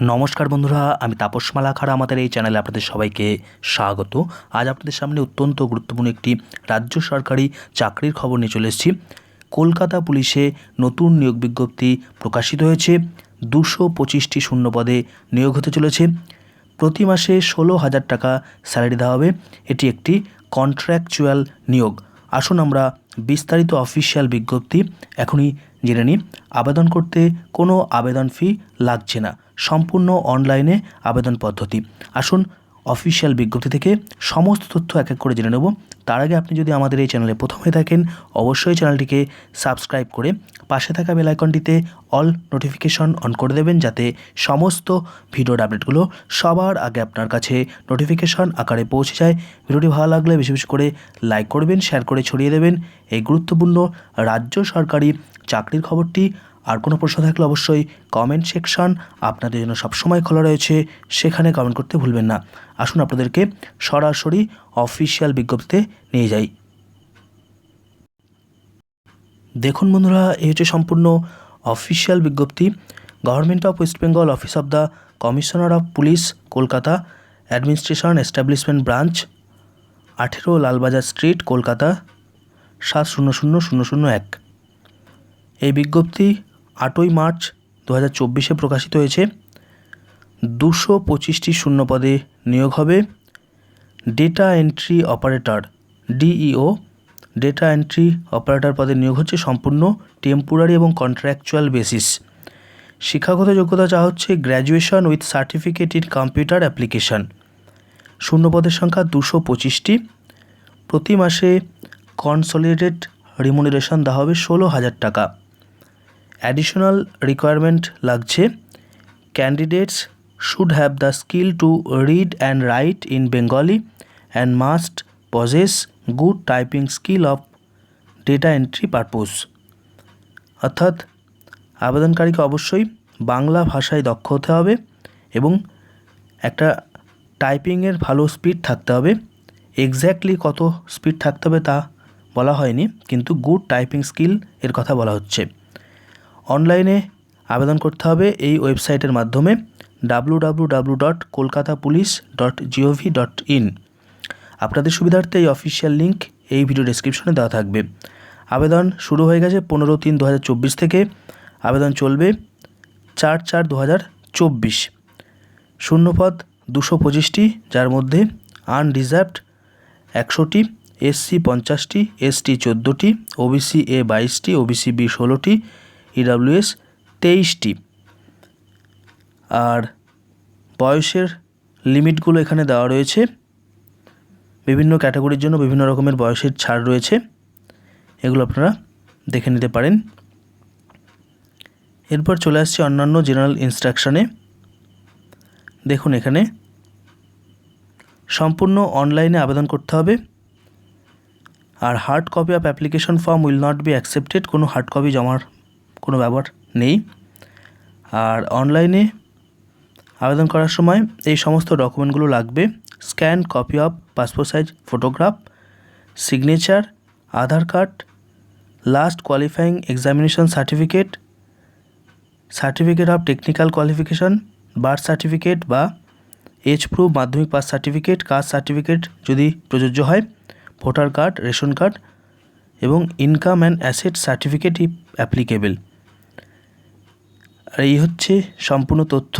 নমস্কার বন্ধুরা, আমি তাপস মালাখার আমাদের এই চ্যানেলে আপনাদের সবাইকে স্বাগত। আজ আপনাদের সামনে অত্যন্ত গুরুত্বপূর্ণ একটি রাজ্য সরকারি চাকরির খবর নিয়ে চলে এসেছি। কলকাতা পুলিশে নতুন নিয়োগ বিজ্ঞপ্তি প্রকাশিত হয়েছে। দুশো পঁচিশটি শূন্যপদে নিয়োগ হতে চলেছে। প্রতি মাসে ষোলো হাজার টাকা স্যালারি দেওয়া হবে। এটি একটি কন্ট্রাকচুয়াল নিয়োগ। আসুন আমরা বিস্তারিত অফিসিয়াল বিজ্ঞপ্তি এখনই জেনে নিই। আবেদন করতে কোনো আবেদন ফি লাগছে না। সম্পূর্ণ অনলাইনে আবেদন পদ্ধতি। আসুন অফিসিয়াল বিজ্ঞপ্তি থেকে সমস্ত তথ্য এক এক করে জেনে নেব। তার আগে আপনি যদি আমাদের এই চ্যানেলে প্রথম থাকেন, অবশ্যই চ্যানেলটিকে সাবস্ক্রাইব করে পাশে থাকা বেল আইকনটিতে অল নোটিফিকেশন অন করে দেবেন যাতে সমস্ত ভিডিওর আপডেটগুলো সবার আগে আপনার কাছে নোটিফিকেশন আকারে পৌঁছে যায়। ভিডিওটি ভালো লাগলে বেশি বেশি করে লাইক করবেন, শেয়ার করে ছড়িয়ে দেবেন। এই গুরুত্বপূর্ণ রাজ্য সরকারি চাকরির খবরটি আর কোনো প্রশ্ন থাকলে অবশ্যই কমেন্ট সেকশন আপনাদের জন্য সবসময় খোলা রয়েছে, সেখানে কমেন্ট করতে ভুলবেন না। আসুন আপনাদেরকে সরাসরি অফিসিয়াল বিজ্ঞপ্তিতে নিয়ে যাই। দেখুন বন্ধুরা, এই হচ্ছে সম্পূর্ণ অফিসিয়াল বিজ্ঞপ্তি। Government of West Bengal office of the commissioner of police Kolkata administration establishment branch আঠেরো লালবাজার স্ট্রিট কলকাতা সাত শূন্য শূন্য শূন্য শূন্য এক। এই বিজ্ঞপ্তি আটই মার্চ দু হাজার চব্বিশে প্রকাশিত হয়েছে। দুশো পঁচিশটি শূন্যপদে নিয়োগ হবে। Data entry operator DEO data entry operator পদে নিয়োগ হচ্ছে সম্পূর্ণ টেম্পোরারি এবং কন্ট্রাকচুয়াল বেসিস শিক্ষাগত যোগ্যতা চা হচ্ছে graduation with certificate in computer application শূন্যপদের সংখ্যা দুশো পঁচিশটি। প্রতি মাসে কনসলিডেটেড রিমুনারেশন দেওয়া হবে ষোলো হাজার টাকা। অ্যাডিশনাল রিকোয়ারমেন্ট লাগছে। Candidates should have the skill to read and write in Bengali and must possess good typing skill of data entry purpose অর্থাৎ আবেদনকারীকে অবশ্যই বাংলা ভাষায় দক্ষ হতে হবে এবং একটা টাইপিংয়ের ভালো স্পিড থাকতে হবে। এক্স্যাক্টলি কত স্পিড থাকতে হবে তা বলা হয়নি, কিন্তু গুড টাইপিং স্কিল এর কথা বলা হচ্ছে। অনলাইনে আবেদন করতে হবে এই ওয়েবসাইটের মাধ্যমে W dot Kolkata police dot GOV dot in আপনাদের সুবিধার্থে এই অফিসিয়াল লিঙ্ক এই ভিডিও ডেসক্রিপশনে দেওয়া থাকবে। আবেদন শুরু হয়ে গেছে পনেরো তিন দু থেকে। আবেদন চলবে চার চার দু হাজার চব্বিশ। শূন্যপদ দুশো পঁচিশটি, যার মধ্যে আনরিজার্ভড একশোটি এসসি পঞ্চাশটি এসটি চোদ্দোটি ওবিসি এ বাইশটি ওবিসি বি ষোলোটি ইডাব্লিউএস তেইশটি। আর বয়সের লিমিটগুলো এখানে দেওয়া রয়েছে। বিভিন্ন ক্যাটাগরির জন্য বিভিন্ন রকমের বয়সের ছাড় রয়েছে। এগুলো আপনারা দেখে নিতে পারেন। এরপর চলে আসছে অন্যান্য জেনারেল ইনস্ট্রাকশনে। দেখুন এখানে সম্পূর্ণ অনলাইনে আবেদন করতে হবে। আর hard copy of application form will not be accepted, কোনো হার্ড কপি জমার কোনো ব্যবহার নেই। আর অনলাইনে আবেদন করার সময় এই সমস্ত ডকুমেন্টগুলো লাগবে। Scan, copy of, passport size, photograph, signature, Aadhaar card, last qualifying examination certificate certificate of technical qualification, birth certificate বা age proof, Madhyamik pass certificate, caste certificate যদি প্রযোজ্য হয়, ভোটার কার্ড, রেশন কার্ড এবং income and asset certificate applicable আর এই হচ্ছে সম্পূর্ণ তথ্য।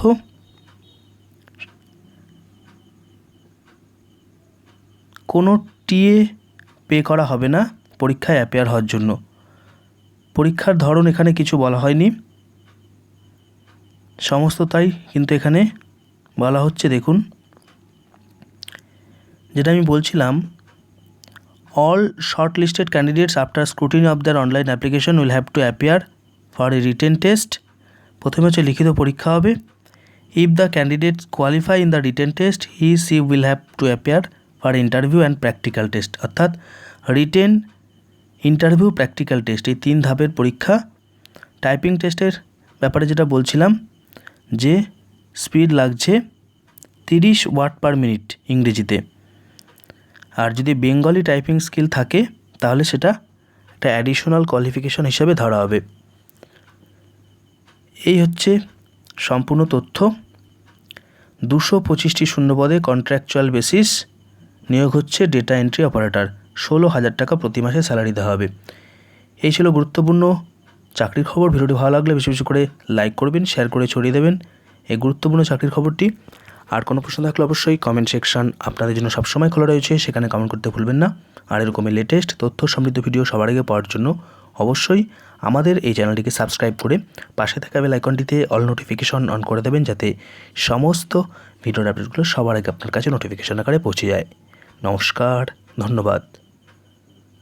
কোনো টিএ পে করা হবে না, পরীক্ষায় অ্যাপেয়ার হওয়ার জন্য। পরীক্ষার ধরন এখানে কিছু বলা হয়নি। সমস্ত তাই কিন্তু এখানে বলা হচ্ছে, দেখুন। যেটা আমি বলছিলাম all short listed candidates after scrutiny of their online application will have to appear for a written test প্রথমে হচ্ছে লিখিত পরীক্ষা হবে। If the candidate qualify in the written test he she will have to appear for interview and practical test অর্থাৎ written interview practical test এই তিন ধাপের পরীক্ষা। টাইপিং টেস্টের ব্যাপারে যেটা বলছিলাম, যে স্পিড লাগছে তিরিশ ওয়াট পার মিনিট ইংরেজিতে। আর যদি বেঙ্গলি টাইপিং স্কিল থাকে, তাহলে সেটা একটা অ্যাডিশনাল কোয়ালিফিকেশন হিসাবে ধরা হবে। এই হচ্ছে সম্পূর্ণ তথ্য। দুশো পঁচিশটি শূন্যপদে কন্ট্রাকচুয়াল বেসিস নিয়োগ হচ্ছে ডেটা এন্ট্রি অপারেটর ষোলো হাজার টাকা প্রতি মাসে স্যালারি দেওয়া হবে। এই ছিল গুরুত্বপূর্ণ চাকরির খবর। ভিডিওটি ভালো লাগলে বেশি বেশি করে লাইক করবেন শেয়ার করে ছড়িয়ে দেবেন। এই গুরুত্বপূর্ণ চাকরির খবরটি। আর কোনো প্রশ্ন থাকলে অবশ্যই কমেন্ট সেকশন আপনাদের জন্য সবসময় খোলা রয়েছে, সেখানে কমেন্ট করতে ভুলবেন না। আর এরকমই লেটেস্ট তথ্য সমৃদ্ধ ভিডিও সবার আগে পাওয়ার জন্য অবশ্যই আমাদের এই চ্যানেলটিকে সাবস্ক্রাইব করে পাশে থাকা বেল আইকনটিতে অল নোটিফিকেশন অন করে দেবেন যাতে সমস্ত ভিডিওর আপডেটগুলো সবার আগে আপনার কাছে নোটিফিকেশন আকারে পৌঁছে যায়। নমস্কার, ধন্যবাদ।